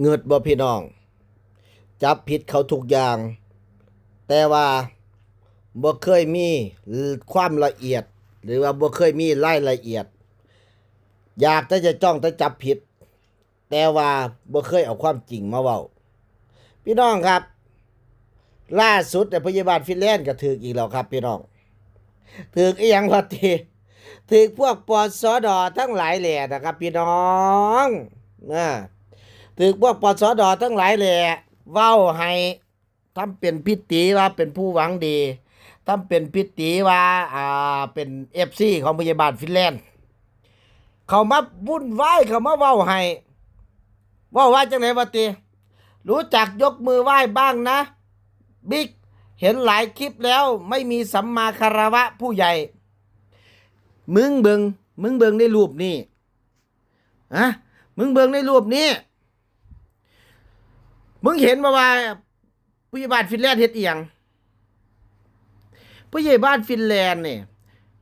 เงิดบ่พี่น้อง จับผิดเขาทุกอย่าง แต่ว่าบ่เคยมีความละเอียด หรือว่าบ่เคยมีรายละเอียด อยากแต่จะจ้องแต่จับผิด แต่ว่าบ่เคยเอาความจริงมาเว้าพี่น้องครับ ล่าสุดเนี่ยพยาบาลฟินแลนด์ก็ถืออีกแล้วครับ พี่น้องถืออีหยังพอทีถือพวกปอสดทั้งหลายแหล่นะครับ พี่น้องนะ ถือพวกปสดทั้งหลายแหล่เว้าให้ทำเป็นพิธีว่าเป็นผู้หวังดีทำเป็นพิธีว่าอ่าเป็นเอฟซีของพยาบาลฟินแลนด์เขามาวุ่นวายเขามาเว้าให้เว่าว่าจังไหนวะตีรู้จักยกมือไหว้บ้างนะบิ๊กเห็นหลายคลิปแล้วไม่มีสัมมาคารวะผู้ใหญ่ มึงเบิงมึงเบิงในรูปนี่อะมึงเบิงในรูปนี้ มึงเห็นมาว่าผู้ใหญ่บ้านฟินแลนด์เฮ็ดเอียงผู้ใหญ่บ้านฟินแลนด์เนี่ย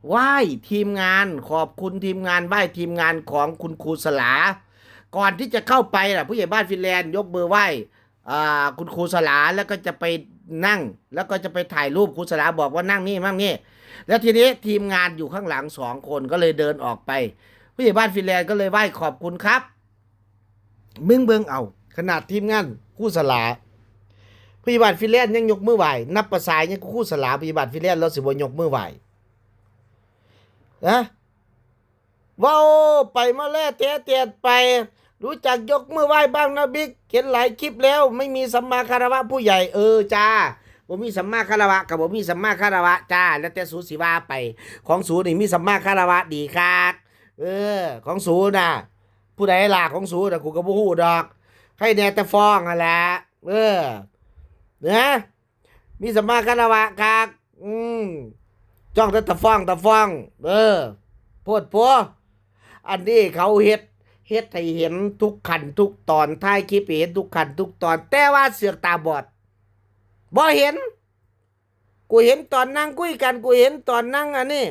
ไหว้ทีมงานขอบคุณทีมงานไหว้ทีมงานของคุณครูสลา ก่อนที่จะเข้าไปล่ะผู้ใหญ่บ้านฟินแลนด์ยกมือไหว้คุณครูสลาแล้วก็จะไปนั่ง แล้วก็จะไปถ่ายรูปครูสลาบอกว่านั่งนี่มั่งนี่ แล้วทีนี้ทีมงานอยู่ข้างหลังสองคนก็เลยเดินออกไปผู้ใหญ่บ้านฟินแลนด์ก็เลยไหว้ขอบคุณครับ มึงเบิงเอา ขนาดทีมงาน คู่สลาผู้ใหญ่บ้านฟินแลนด์ยังยกมือไหวนับประสายยังคู่สลาผู้ใหญ่บ้านฟินแลนด์เราสิบ่ยกมือไหวนะว้าไปมาแล้วเตะเตียดไป รู้จักยกมือไหว้บ้างนะบิ๊กเห็นหลายคลิปแล้ว ไม่มีสัมมาคารวะผู้ใหญ่เออจ้าบ่มีสัมมาคารวะกับบ่มีสัมมาคารวะจ้า แล้วแต่สูสิว่าไป ของสูนี่มีสัมมาคารวะดีครับเออ ของสูน่ะผู้ใดล่ะของสูน่ะกูก็บ่ฮู้ดอก ให้แนต่ฟ้องนั่นแหละเออนะมีสมาคารวะครับอืมจ้องแต่ตะฟองตะฟอง เออโพดพัวอันนี้เขาเฮ็ดเฮ็ดให้เห็นทุกขันทุกตอนท้ายคลิปเห็นทุกขันทุกตอน แต่ว่าเสือกตาบอดบ่เห็น กูเห็นตอนนั่งคุยกัน กูเห็นตอนนั่งอันนี้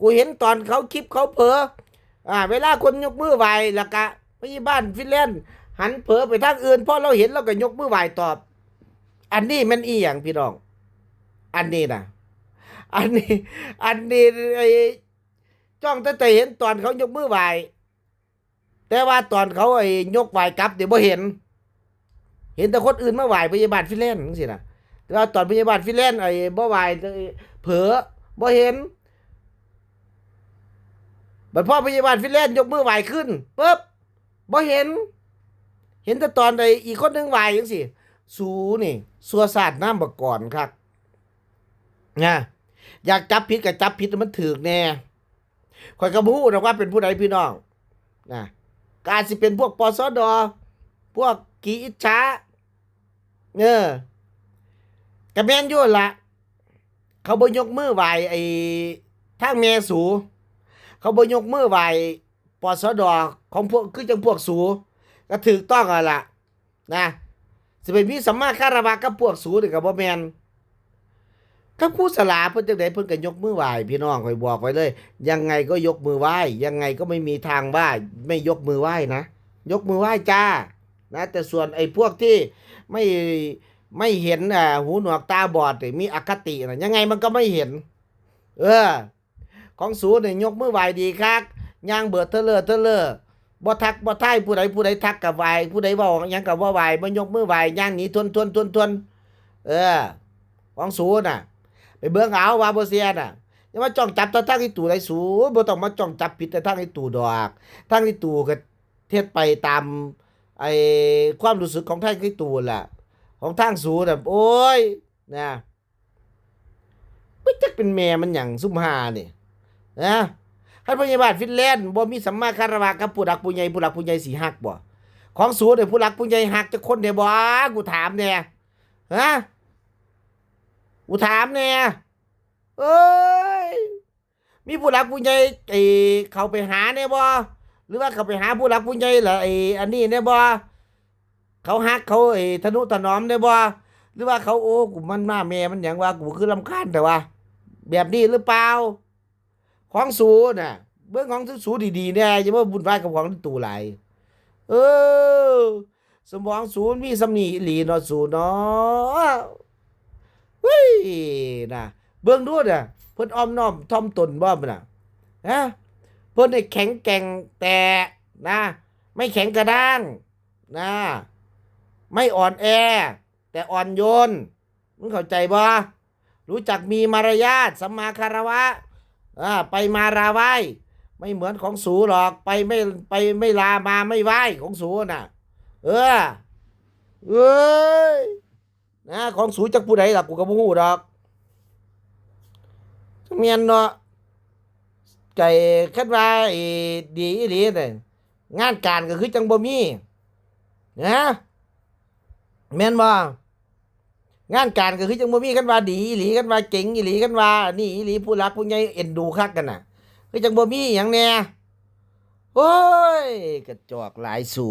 กูเห็นตอนเขาคลิปเขาเผลออ่า เวลาคนยกมือไหวแล้วก็พยาบ้านฟินแลนด์ หันเผลอไปทางอื่นพอเราเห็นเราก็ยกมือไหวตอบ อันนี้มันอีหยังพี่น้อง อันนี้นะอันนี้ อันนี้ไอ้จ้องแต่แต่เห็นตอนเขายกมือไหวแต่ว่าตอนเขาไอ้ยกไหวกลับเดี๋ยวบ่เห็น เห็นแต่คนอื่นมาไหวพยาบาลฟินแลนด์จังซี่นะแต่ว่าตอนพยาบาลฟินแลนด์ไอ้บ่ไหวเผลอบ่เห็นบัดพ่อพยาบาลฟินแลนด์ยกมือไหวขึ้นปุ๊บบ่เห็น เห็นแต่ตอนไอ้อีกคนหนึ่งไหวจังซี่สูนี่สัวศาสตร์น้ำบกก่อนครับนะอยากจับผิดกับจับผิดมันถือกแน่ข่อยก็บ่ฮู้นะว่าเป็นผู้ใดพี่น้องนะการสิเป็นพวกปสดอพวกกีอิจฉาเออกระแมนอยู่นั่นละเขาบ่ยกมือไหวไอ้ทางแม่สู เขาบ่ยกมือไหวปสดอของพวกคือจังพวกสู ก็ถูกต้องอะล่ะ นะสิเป็นมีสัมมาคารวะกับพวกสูนี่ก็บ่แมนถ้าครูสลาเพิ่นจังไดเพิ่นก็ยกมือไหว้พี่น้องข่อยบอกไว้เลย ยังไงก็ยกมือไหว้ยังไงก็ไม่มีทางว่าไม่ยกมือไหว้นะยกมือไหว้จ้า นะ แต่ส่วนไอ้พวกที่ไม่ไม่เห็นอ่าหูหนวกตาบอดมีอคตินะยังไงมันก็ไม่เห็น เออ ของสูเนี่ยยกมือไหว้ดีครับย่างเบิดเทเลอเทเลอ บ่ทักบ่ทายผู้ใดผู้ใดทักกับไหว้ผู้ใดเว้าหยังกับว่าไหว้บ่ยกมือว้ย่างหนีทวนทวนทวนทวนเออของสูน่ะ ไปเบิ่งเอาว่าบ่เสียน่ะอย่ามาจ้องจับตะทางที่ตู่ได้สูบ่ต้องมาจ้องจับผิดแต่ทางที่ตู่ดอกทางที่ตู่ก็เทศไปตามไอ้ความรู้สึกของทางที่ตู่ล่ะ ของทางสูน่ะโอ้ยนะไม่จักเป็นแม่มันหยังซุ่มหานี่นะ ท่านพยาบาลฟินแลนด์บ่มีสัมมาคารวะกับผู้หลักผู้ใหญ่ผู้หลักผู้ใหญ่สิฮักบ่ของสูเนี่ยผู้หลักผู้ใหญ่ฮักจะคนเดียวบ่กูถามแน่ฮะกูถามเนี่ยเอ้ยมีผู้หลักผู้ใหญ่ไอ้เขาไปหาเนี่ยบ่หรือว่าเขาไปหาผู้หลักผู้ใหญ่เหรอไอ้อันนี้เนี่ยบ่เขาฮักเขาไอ้ทนุถนอมเนี่ยบ่หรือว่าเขาโอ้กูมันมาแม่มันอย่างว่ากูคือลำคาญแต่ว่า แบบนี้หรือเปล่า ของสูน่ะ เบื้องของสูดีๆเนี่ยอย่าบุญวายกับของตู่หลเออ สมองศูนย์มีสำนีหลีนาะศูนย์เนาะเฮ้ยนะเบิ่งดูน่ะเพิ่นอ้อมน้อมถ่อมตนบ่มันน่ะฮะเพิ่นได้แข็งแกร่งแต่นะ ไม่แข็งกระด้างนะ ไม่อ่อนแอ แต่อ่อนโยนมึงเข้าใจบ่รู้จักมีมารยาทสัมมาคารวะ อ่าไปมาราไหวไม่เหมือนของสูหรอกไปไม่ไปไม่ลามาไม่ไหวของสูน่ะ เออเอ้ยนะของสูจักผู้ใดล่ะกูก็บ่ฮู้ดอกเมียนเนาะไก่คัดว่าอ้ดีอีหลีเนี่ยงานการก็คือจังบ่มีนะแม่นบ่ งานการก็คือจังบ่มีกันว่าดีอีหลีกันว่าเก่งอีหลีกันว่า นี่อีหลีผู้รักผู้ใหญ่เอ็นดูคักกันน่ะคือจังบ่มีหยังแน่โอ้ยกระจอกหลายสู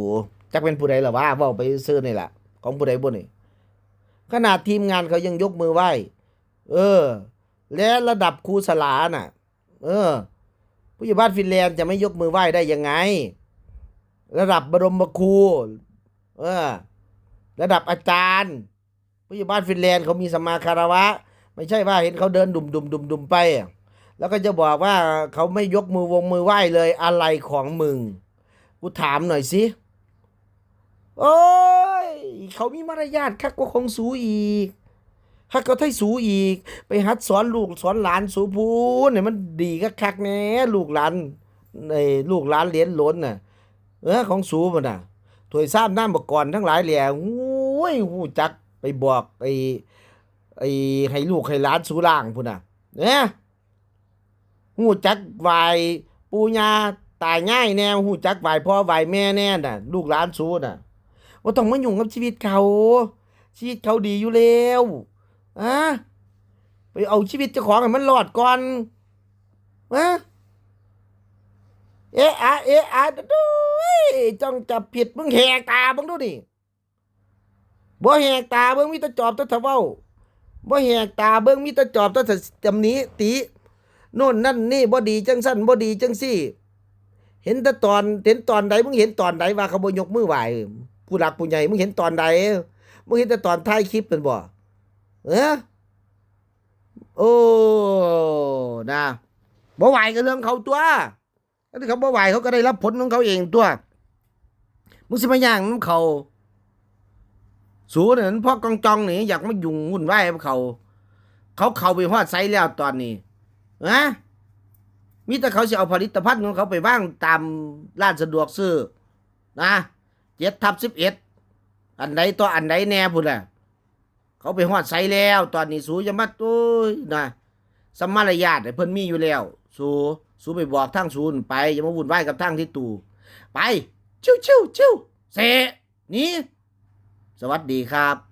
จักเป็นผู้ใดล่ะว่าเว้าไปซื่อนี่ล่ะ ของผู้ใดบ่นี่ขนาดทีมงานเขายังยกมือไหว้เออ และระดับครูสลาน่ะ เออ ผู้ใหญ่บ้านฟินแลนด์จะไม่ยกมือไหว้ได้ยังไง ระดับบรมครูเออ ระดับอาจารย์ ผู้ใหญ่บ้านฟินแลนด์เขามีสมาคารวะ ไม่ใช่ว่าเห็นเขาเดินดุมดุมดุมดุมไป แล้วก็จะบอกว่าเขาไม่ยกมือวงมือไหว้เลยอะไรของมึง กูถามหน่อยสิ โอ้ย เขามีมารยาทคักกว่าของสูอีกฮักก็ไทยสูอีก ไปหัดสอนลูกสอนหลานสูพูนเนี่ยมันดีก็คักแน่ลูกหลานในลูกหลานเหรียญล้นน่ะ เออของสูมันน่ะถวยซ้ำน้ำบกก่อนทั้งหลายแหล่โอ้ยหูจัก ไปบอกไอ้ไอ้ให้ลูกให้หลานสูล่างพุ่นน่ะเนี่ยหูจักไหวปูญาตายง่ายแน่หูจักไหวพ่อไหวแม่แน่น่ะ ลูกหลานสูน่ะว่าต้องมายุ่งกับชีวิตเขา ชีวิตเขาดีอยู่แล้วอะไปเอาชีวิตเจ้าของให้มันรอดก่อนอะเอ๊ะอะเอ๊ะอะดูจ้องจับผิดมึงแหกตามึงดูดิ บ่แหกตาเบิ่งมีตะจอบตะทะเว้าบ่แหกตาเบิ่งมีตะจอบตะจำหนี้ติโน่นนั่นนี่บ่ดีจังสั้นบ่ดีจังซี่ เห็นแต่ตอนเห็นตอนใดมึงเห็นตอนใดว่าเขาบ่ยกมือไหวผู้หลักผู้ใหญ่มึงเห็นตอนใดมึงเห็นแต่ตอนท้ายคลิปเป็นบ่เออโอ้นะบ่ไหวก็เรื่องเขาตัวถ้าเขาบ่ไหวเขาก็ได้รับผลของเขาเองตัวมึงสิมาย่างน้ำเขา สูเนี่ยพ่อกองจองนี่อยากมายุ่งวุ่นวายกับเขา เขาเข้าไปฮอดไซแล้วตอนนี้นะมีแต่เขาจะเอาผลิตภัณฑ์ของเขาไปว่างตามร้านสะดวกซื้อนะเจ็ดทับสิบเอ็ดอันใดต่ออันใดแน่พุ่นแหละเขาไปฮอดไซแล้ว ตอนนี้สูจะมาโอ้ยนะสมมารยาทเนี่ยเพิ่นมีอยู่แล้ว สูสูไปบอกทางศูนย์ไปอย่ามาวุ่นวายกับทางที่ตู่ไปชิวชิวชิวเสนี่ สวัสดีครับ